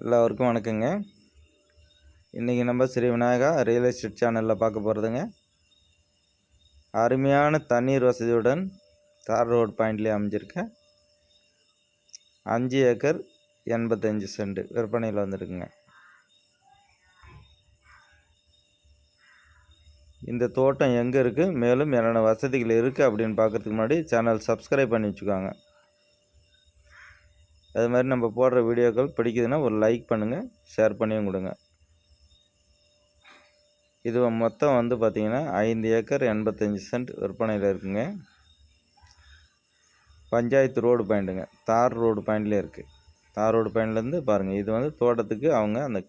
எல்லோருக்கும் வணக்கங்க. இன்றைக்கி நம்ம ஸ்ரீ விநாயகா ரியல் எஸ்டேட் சேனலில் பார்க்க போகிறதுங்க அருமையான தண்ணீர் வசதியுடன் தார் ரோடு பாயிண்ட்லேயே அமைஞ்சிருக்க. அஞ்சு ஏக்கர் எண்பத்தஞ்சு சென்ட் விற்பனையில் வந்துருக்குங்க. இந்த தோட்டம் எங்கே இருக்குது மேலும் என்னென்ன வசதிகள் இருக்குது அப்படின்னு பார்க்கறதுக்கு முன்னாடி சேனல் சப்ஸ்கிரைப் பண்ணி வச்சுக்கோங்க. அது மாதிரி நம்ம போடுற வீடியோக்கள் பிடிக்குதுன்னா ஒரு லைக் பண்ணுங்கள் ஷேர் பண்ணியும் கொடுங்க. இது மொத்தம் வந்து பார்த்திங்கன்னா ஐந்து ஏக்கர் எண்பத்தஞ்சு சென்ட் விற்பனையில் இருக்குங்க. பஞ்சாயத்து ரோடு பாயிண்ட்டுங்க தார் ரோடு பாயிண்ட்லேயே இருக்குது தார் ரோடு பாயிண்ட்லேருந்து பாருங்கள் இது வந்து தோட்டத்துக்கு அவங்க அந்த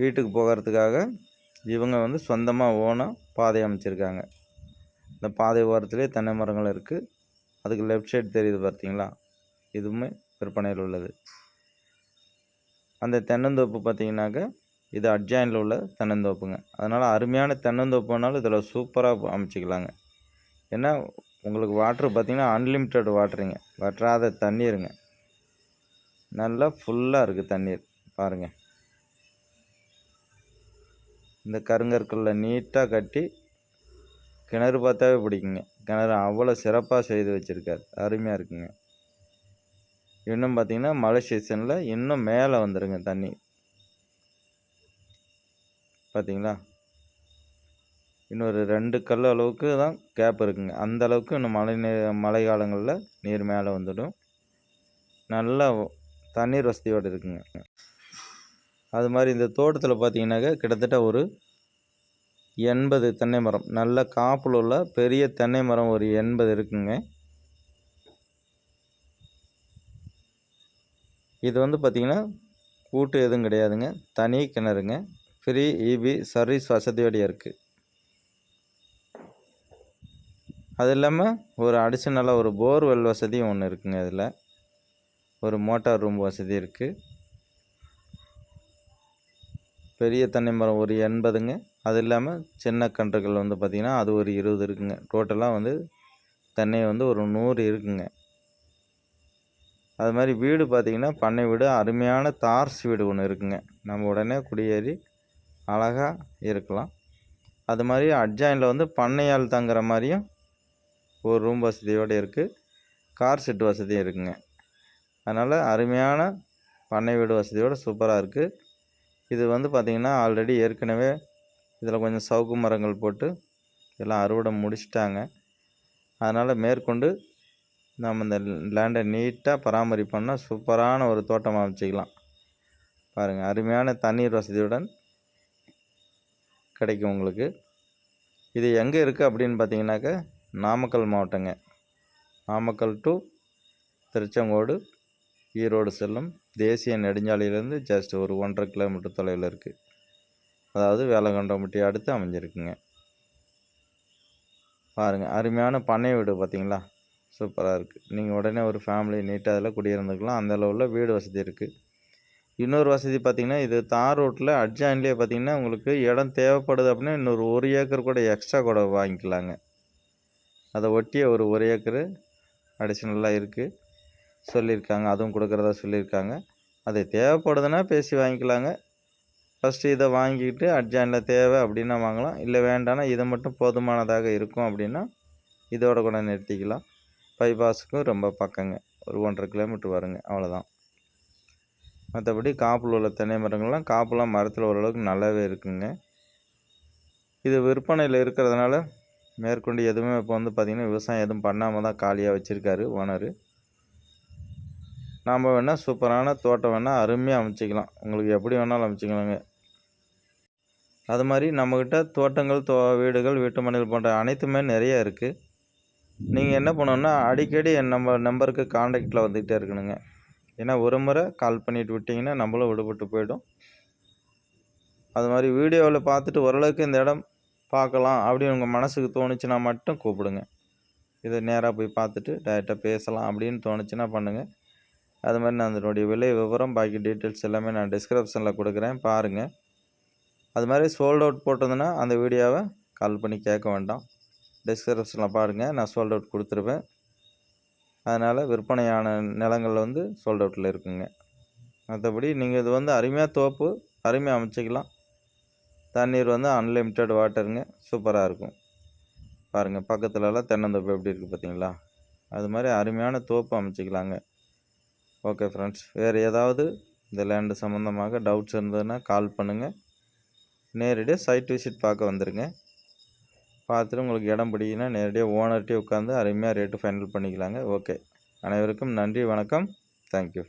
வீட்டுக்கு போகிறதுக்காக இவங்க வந்து சொந்தமாக ஓனாக பாதை அமைச்சிருக்காங்க. இந்த பாதை ஓரத்துலேயே தென்னை மரங்கள் இருக்குது அதுக்கு லெஃப்ட் சைடு தெரியுது பார்த்தீங்களா இதுவுமே விற்பனையில் உள்ளது. அந்த தென்னந்தோப்பு பார்த்தீங்கன்னாக்க இது அட்ஜாயினில் உள்ள தென்னந்தோப்புங்க. அதனால் அருமையான தென்னந்தோப்புனாலும் இதில் சூப்பராக அமைச்சிக்கலாங்க. ஏன்னா உங்களுக்கு வாட்ரு பார்த்திங்கன்னா அன்லிமிட்டெட் வாட்டருங்க வற்றாத தண்ணீருங்க. நல்லா ஃபுல்லாக இருக்குது தண்ணீர். பாருங்கள் இந்த கருங்கற்களில் நீட்டாக கட்டி கிணறு பார்த்தாவே பிடிக்குங்க. கிணறு அவ்வளோ சிறப்பாக செய்து வச்சுருக்காரு. அருமையாக இருக்குங்க. இன்னும் பார்த்தீங்கன்னா மழை சீசனில் இன்னும் மேலே வந்துடுங்க தண்ணி. பார்த்தீங்களா? இன்னொரு ரெண்டு கல் அளவுக்கு தான் கேப் இருக்குங்க. அந்த அளவுக்கு இன்னும் மழை நீர் மழை காலங்களில் நீர் மேலே வந்துடும். நல்லா தண்ணீர் வசதியோடு இருக்குங்க. அது மாதிரி இந்த தோட்டத்தில் பார்த்தீங்கன்னாக்க கிட்டத்தட்ட ஒரு எண்பது தென்னை மரம். நல்ல காப்பில் உள்ள பெரிய தென்னை மரம் ஒரு எண்பது இருக்குங்க. இது வந்து பார்த்திங்கன்னா கூட்டு எதுவும் கிடையாதுங்க. தனி கிணறுங்க. ஃப்ரீ இபி சர்வீஸ் வசதியோடைய இருக்குது அது இல்லாமல் ஒரு அடிஷனலாக ஒரு போர்வெல் வசதியும் ஒன்று இருக்குங்க இதில். ஒரு மோட்டார் ரூம் வசதி இருக்குது பெரிய தென்னை மரம் ஒரு எண்பதுங்க. அது இல்லாமல் சின்ன கன்றுகள் வந்து பார்த்திங்கன்னா அது ஒரு இருபது இருக்குங்க. டோட்டலாக வந்து தென்னை வந்து ஒரு நூறு இருக்குங்க. அது மாதிரி வீடு பார்த்திங்கன்னா பண்ணை வீடு அருமையான தார்ஸ் வீடு ஒன்று இருக்குங்க. நம்ம உடனே குடியேறி அழகாக இருக்கலாம். அது மாதிரி அட்ஜாயினில் வந்து பண்ணையால் தங்குற மாதிரியும் ஒரு ரூம் வசதியோடு இருக்குது கார் செட் வசதியும் இருக்குங்க. அதனால் அருமையான பண்ணை வீடு வசதியோடு சூப்பராக இருக்குது இது வந்து பார்த்திங்கன்னா ஆல்ரெடி ஏற்கனவே இதில் கொஞ்சம் சவுக்கு மரங்கள் போட்டு எல்லாம் அறுவடை முடிச்சிட்டாங்க. அதனால் மேற்கொண்டு நம்ம இந்த லேண்டை நீட்டாக பராமரிப்போம்னா சூப்பரான ஒரு தோட்டம் அமைச்சிக்கலாம் பாருங்கள் அருமையான தண்ணீர் வசதியுடன் கிடைக்கும் உங்களுக்கு. இது எங்கே இருக்குது அப்படின்னு பார்த்தீங்கன்னாக்க நாமக்கல் மாவட்டங்க. நாமக்கல் டு திருச்செங்கோடு ஈரோடு செல்லும் தேசிய நெடுஞ்சாலையிலேருந்து ஜஸ்ட் ஒரு ஒன்றரை கிலோமீட்டர் தொலைவில் இருக்குது அதாவது வேலகண்டம்பட்டி அடுத்து அமைஞ்சிருக்குங்க. பாருங்கள் அருமையான பண்ணை வீடு பார்த்தீங்களா? சூப்பராக இருக்குது நீங்கள் உடனே ஒரு ஃபேமிலி நீட்டாக அதில் குடியிருந்துக்கலாம். அந்த அளவில் வீடு வசதி இருக்குது இன்னொரு வசதி பார்த்திங்கன்னா இது தார் ரோட்டில் அட்ஜாயின்லேயே பார்த்திங்கன்னா உங்களுக்கு இடம் தேவைப்படுது அப்படின்னா இன்னொரு ஒரு ஏக்கர் கூட எக்ஸ்ட்ரா கூட வாங்கிக்கலாங்க. அதை ஒட்டிய ஒரு ஒரு ஏக்கரு அடிஷ்னலாக இருக்குது சொல்லியிருக்காங்க. அதுவும் கொடுக்குறதா சொல்லியிருக்காங்க. அது தேவைப்படுதுன்னா பேசி வாங்கிக்கலாங்க. ஃபஸ்ட்டு இதை வாங்கிக்கிட்டு அட்ஜாயினில் தேவை அப்படின்னா வாங்கலாம். இல்லை வேண்டாம்னா இதை மட்டும் போதுமானதாக இருக்கும் அப்படின்னா இதோட கூட நிறுத்திக்கலாம். பைபாஸுக்கும் ரொம்ப பக்கங்க. ஒரு ஒன்றரை கிலோமீட்ரு வருங்க அவ்வளோதான் மற்றபடி காப்பில் உள்ள தென்னை மரங்கள்லாம் காப்புலாம் மரத்தில் ஓரளவுக்கு நல்லாவே இருக்குங்க. இது விற்பனையில் இருக்கிறதுனால மேற்கொண்டு எதுவுமே இப்போ வந்து பார்த்திங்கன்னா விவசாயம் எதுவும் பண்ணாமல் தான் காலியாக வச்சுருக்காரு ஓனர் நாம் வேணால் சூப்பரான தோட்டம் வேணால் அருமையாக அமைச்சிக்கலாம். உங்களுக்கு எப்படி வேணாலும் அமைச்சிக்கலாங்க. அது மாதிரி நம்மக்கிட்ட தோட்டங்கள் தோ வீடுகள் வீட்டு மனைகள் போன்ற அனைத்துமே நிறைய இருக்குது நீங்கள் என்ன பண்ணணுன்னா அடிக்கடி என் நம்ம நம்பருக்கு காண்டாக்டில் வந்துக்கிட்டே இருக்கணுங்க. ஏன்னா ஒரு முறை கால் பண்ணிவிட்டு விட்டிங்கன்னா நம்மளும் விடுபட்டு போயிடும். அது மாதிரி வீடியோவில் பார்த்துட்டு ஓரளவுக்கு இந்த இடம் பார்க்கலாம் அப்படின்னு உங்கள் மனசுக்கு தோணுச்சுன்னா மட்டும் கூப்பிடுங்க. இதை நேராக போய் பார்த்துட்டு டேரெக்டாக பேசலாம் அப்படின்னு தோணுச்சுன்னா பண்ணுங்கள் அது மாதிரி நான் அதனுடைய விலை விவரம் பாக்கி டீட்டெயில்ஸ் எல்லாமே நான் டிஸ்கிரிப்ஷனில் கொடுக்குறேன். பாருங்கள் அது மாதிரி சோல்ட் அவுட் போட்டிருந்தேன்னா அந்த வீடியோவை கால் பண்ணி கேட்க வேண்டாம். டிஸ்கிரிப்ஷனில் பாருங்கள் நான் சோல்ட் அவுட் கொடுத்துருவேன். அதனால் விற்பனையான நிலங்கள் வந்து சோல்ட் அவுட்டில் இருக்குங்க. மற்றபடி நீங்கள் இது வந்து அருமையாக தோப்பு அருமையாக அமைச்சிக்கலாம். தண்ணீர் வந்து அன்லிமிட்டெட் வாட்டருங்க சூப்பராக இருக்கும். பாருங்கள் பக்கத்துலலாம் தென்னந்தோப்பு எப்படி இருக்குது பார்த்தீங்களா? அது மாதிரி அருமையான தோப்பு அமைச்சிக்கலாங்க. ஓகே ஃப்ரெண்ட்ஸ் வேறு ஏதாவது இந்த லேண்டு சம்மந்தமாக டவுட்ஸ் இருந்ததுன்னா கால் பண்ணுங்கள் நேரடியாக சைட் விசிட் பார்க்க வந்துடுங்க பார்த்துட்டு உங்களுக்கு இடம் பிடிக்குன்னா நேரடியாக ஓனர்கிட்டே உட்காந்து அருமையாக ரேட்டு ஃபைனல் பண்ணிக்கலாங்க. ஓகே அனைவருக்கும் நன்றி வணக்கம். தேங்க்யூ